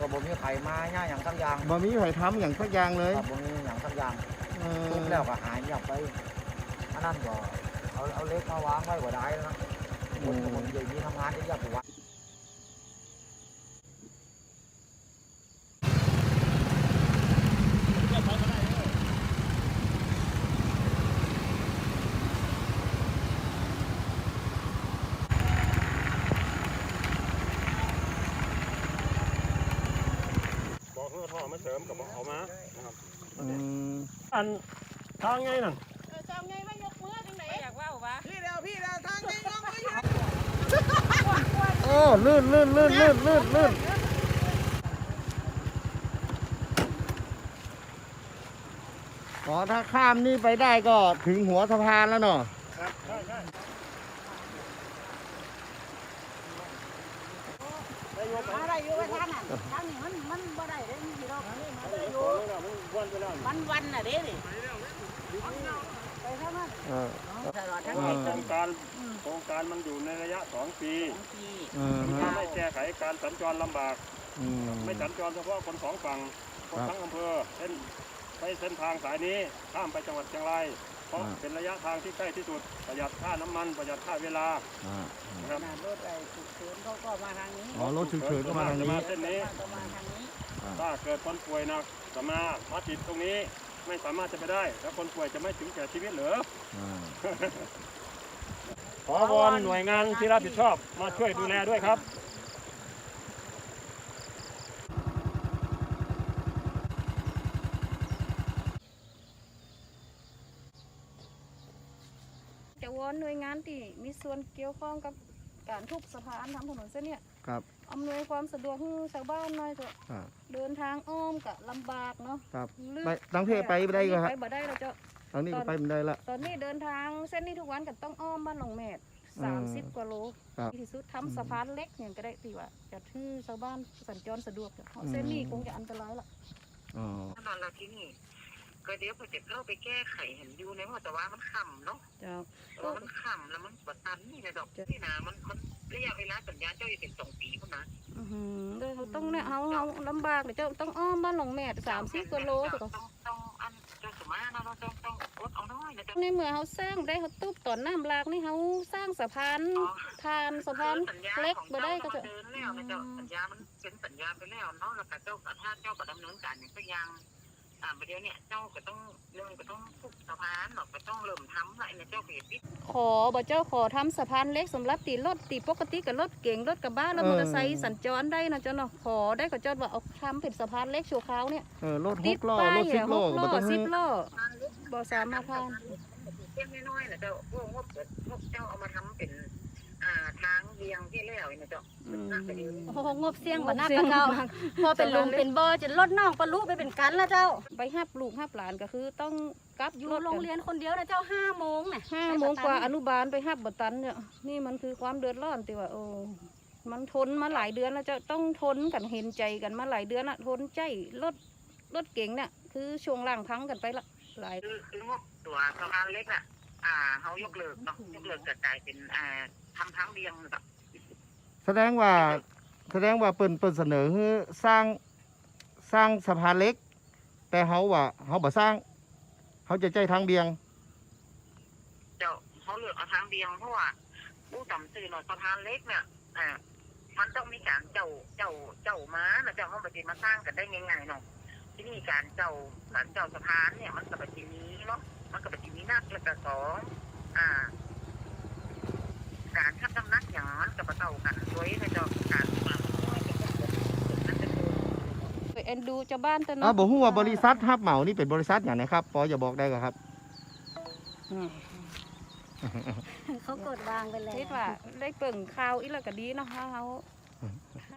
บ่มีไข่มาย่าอย่างสักอย่างบ่มีไผทำอย่างสักอย่างเลยครับบ่มีอย่างสักอย่างเออทุบแล้วก็หายเงียบไปอันนั้นก็เอาเอาเล็กมาวางไว้ก็ได้แล้วนะคนคนใหญ่มีทำงานที่ยากกว่า บอกเพื่อท่อ มาเสริมกับบอกเอามานะครับอืมอันทางไงนั่นจำไงว่ายกมือจังไหนอยากว่าวะโอ้ลื่นลื่นลื่นลื่นลื่นลื่นอ๋อถ้าข้ามนี่ไปได้ก็ถึงหัวสะพานแล้วเนาะครับใช่ใช่ได้ยกไปอะไรอยู่ว่าทางนั้นทางนี้มันมันบ่ได้เด้มีดอกนี่มันได้อยู่ โอ้ยมัน วันวันน่ะเด้นี่ไปทางนั้นเออตลอดทั้งเอไงอโครงการโครงการมันอยู่ในระยะสองปีออถ้าฮะไม่แก้ไขการสัญจรลำบาก อืมไม่สัญจรเฉพาะคนสองฝั่งคนทั้งอำเภอเส้นใช้เส้นทางสายนี้ข้ามไปจังหวัดเชียงราย เพราะอ่าเป็นระยะทางที่ใกล้ที่สุดประหยัดค่าน้ำมันประหยัดค่าเวลาอ่า นะครับรถไอ้ฉุกเฉินเขาก็มาทางนี้อ๋อรถฉุกเฉินก็มาทางนี้ เส้นนี้ ก็มาทางนี้ ถ้าเกิดคนป่วยหนักจะมามาติดตรงนี้ไม่สามารถจะไปได้ แล้วคนป่วยจะไม่ถึงแก่ชีวิตเหรืออ่า ขอวอนหน่วยงานที่รับผิดชอบมาช่วยดูแลด้วยครับ จะวอนหน่วยงานที่มีส่วนเกี่ยวข้องกับการทุบสะพานทำถนนเส้นเนี้ยครับอำนวยความสะดวกให้ชาวบ้านหน่อยเถอะอ่า เดินทางอ้อมก็ลำบากเนาะครับลึกไปตั้งเพไปไม่ได้ก็ครับไปบ่ได้เราจะตอนนี้ก็ไปไม่ได้ละ ตอนนี้เดินทางเส้นนี้ทุกวันก็ต้องอ้อมบ้านหลงแมดอืสามมสิบกว่าโลครับที่สุดทำสะพานเล็กอย่างก็ได้ตีว่าจะให้ชาวบ้านสัญจรสะดวกเถอะเพราะเส้นนี้คงจะอันตรายละอ๋อตอนเราที่นี่ ก็เดี๋ยวพอจะเข้าไปแก้ไขเห็นอยู่ในว่าแต่ว่ามันขำเนาะเจ้าแต่ว่ามันขำแล้วมันปวดตันนี่นะดอกจ้ะนี่นะมันมันระยะเวลาสัญญาเจ้าอยู่เป็นสองปีพุ่นนะอือหือเดี๋ยวเขาต้องเนี่ยเอาเอาลำบากเดี๋ยวจะต้องอ้อมบ้านหลงแมดสามสิบกว่าโลเถอะต้องต้องอันเจ้าสมานะเราต้องต้องอดเอาน้อยนะจ๊ะในเมื่อเขาสร้างได้เขาตุ๊บต่อน้ำหลากนี่เขาสร้างสะพานทานสะพานสัญญาเล็กของบ่ได้ก็เจ้าจะเดินแล้วนะเจ้าสัญญามันเป็นสัญญาไปแล้วเนาะแล้วก็เจ้าถ้าเจ้าก็ดำเนินการอย่างก็ยัง อ่าประเดี๋ยวเนี่ยเจ้าก็ต้องเรื่องก็ต้องทุบสะพานหรอกก็ต้องเริ่มทำละเนี่ยเจ้าก็เห็นดิขอบ่เจ้าขอทำสะพานเล็กสำหรับตีรถตีปกติกับรถเก่งรถกระบะแล้วมอเตอร์ไซค์สัญจรได้นะเจ้าเนาะขอได้ก็เจ้าว่าเอาทำเป็นสะพานเล็กชั่วคราวเนี่ยเออรถหติดกล้อป้ายรถสิบอะหล้อกก็ล้บ่อต้องสิให้บล้อทางเล็กบ่สามารถผ่านเล็กน้อยๆนะเจ้าพวกงบงบเจ้าเอามาทำเป็น อ่าทางเวียง ที่แล้วนะเจ้าอืมน่าจะดีโอ้โหงบเสียงบ่นักกับเจ้า พอเป็นลุงเป็นบ่อจะลดน้องปลาลุไปเป็นกันแล้วเจ้า ไปหับลูกหับหลานก็คือต้องกลับอยู่รถโรงเรียนคนเดียวนะเจ้าห้าโมงน่ะห้าโมงกว่าอนุบาลไปหับบัตันเนี่ยนี่มันคือความเดือดร้อนที่ว่าโอ้มันทนมาหลายเดือนแล้วเจะต้องทนกันเห็นใจกันมาหลายเดือนละทนใจรถรถเก่งเนี่ยคือช่วงล่างพังกันไปละหลายคือคืองบตัวสะพานเล็กอะ อ่าเขายกเลิกเนาะยกเลิกกระจายเป็นอ่าทำทางเวียงนะเจ้าแส ดงว่าแสดงว่าเปิ่นเปิ่นเสนอให้สร้างสร้างสะพานเล็ก แต่เขาว่าเขาบ่สร้างเขาจะใจทางเบียง เจ้าเขาเลือกเอาทางเวียงเพราะว่าผู้ต่ำสื่อหน่อยสะพานเล็กเนี่ยอ่ามันต้องมีการเจ้าเจ้าเจ้าม้านะเจ้าเขาปฏิมาสร้างกันได้ง่ายๆเนาะที่นี่การเจ้าการเจ้าสะพานเนี่ย มันกับปฏิมีเนาะมันกับปฏิมีนักแล้วก็สองอ่า การทับน้ำหนักอย่างมันกับเต่ากันด้วยนะเจ้าการมานั่นเป็นตัว ไปเอ็นดูเจ้าบ้านแต่อ่าเนาะบอกว่าบริษัทฮับเหมานี่เป็นบริษัทอย่างไรครับปอจะบอกได้ก็ครับ เขากดวางไปแล้วคิดว่าได้เปิ่งข่าวอีหละก็ดีเนาะถ้าเขา